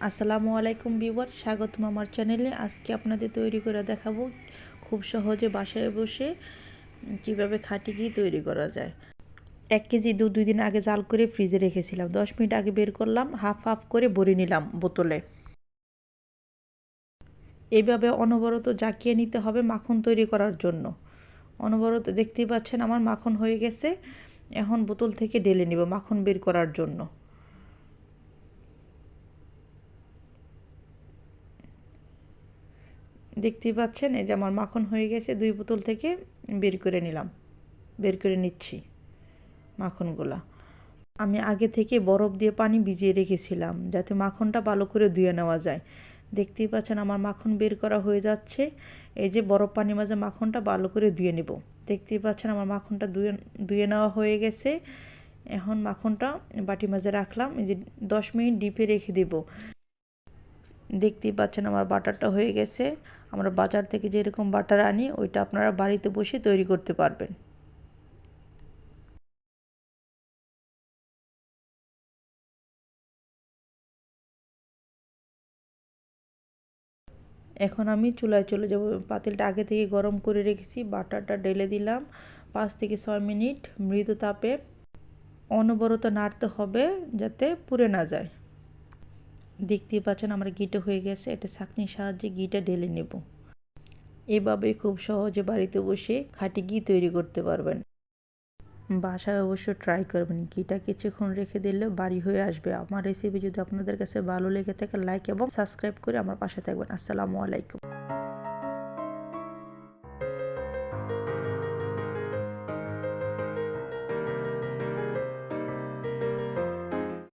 আসসালামু আলাইকুম বিওয়ার স্বাগতম আমার চ্যানেলে। আজকে আপনাদের তৈরি করে দেখাবো খুব সহজে বাসায় বসে কীভাবে খাটি ঘি তৈরি করা যায়। এক কেজি দুধ দুই দিন আগে জাল করে ফ্রিজে রেখেছিলাম। দশ মিনিট আগে বের করলাম, হাফ হাফ করে ভরে নিলাম বোতলে। এইভাবে অনবরত জাকিয়ে নিতে হবে মাখন তৈরি করার জন্য। অনবরত দেখতেই পাচ্ছেন আমার মাখন হয়ে গেছে। এখন বোতল থেকে ঢেলে নিব মাখন বের করার জন্য। দেখতেই পাচ্ছেন, এই যে আমার মাখন হয়ে গেছে, দুই বোতল থেকে বের করে নিলাম। বের করে নিচ্ছি মাখনগুলা। আমি আগে থেকে বরফ দিয়ে পানি ভিজিয়ে রেখেছিলাম, যাতে মাখনটা ভালো করে ধুয়ে নেওয়া যায়। দেখতেই পাচ্ছেন, আমার মাখন বের করা হয়ে যাচ্ছে। এই যে বরফ পানির মাঝে মাখনটা ভালো করে ধুয়ে নেব। দেখতেই পাচ্ছেন, আমার মাখনটা ধুয়ে ধুয়ে নেওয়া হয়ে গেছে। এখন মাখনটা বাটি মাঝে রাখলাম, এই যে দশ মিনিট ডিপে রেখে দেব। দেখতেই পাচ্ছেন আমার বাটারটা হয়ে গেছে। আমরা বাজার থেকে যেরকম বাটার আনি, ওইটা আপনারা বাড়িতে বসে তৈরি করতে পারবেন। এখন আমি চুলায় চলে যাব। পাতিলটা আগে থেকে গরম করে রেখেছি, বাটারটা ঢেলে দিলাম। পাঁচ থেকে ছয় মিনিট মৃদু তাপে অনবরত নাড়তে হবে যাতে পুড়ে না যায়। দেখতেই পাচ্ছেন আমার গিটা হয়ে গেছে এটা ছাঁকনির সাহায্যে গিটা ঢেলে নেব। এভাবে খুব সহজে বাড়িতে বসে খাটি ঘি তৈরি করতে পারবেন। বাসায় অবশ্য ট্রাই করবেন, ঘিটা কিছুক্ষণ রেখে দিলে বাড়ি হয়ে আসবে। আমার রেসিপি যদি আপনাদের কাছে ভালো লেগে থাকে লাইক এবং সাবস্ক্রাইব করে আমার পাশে থাকবেন। আসসালামু আলাইকুম।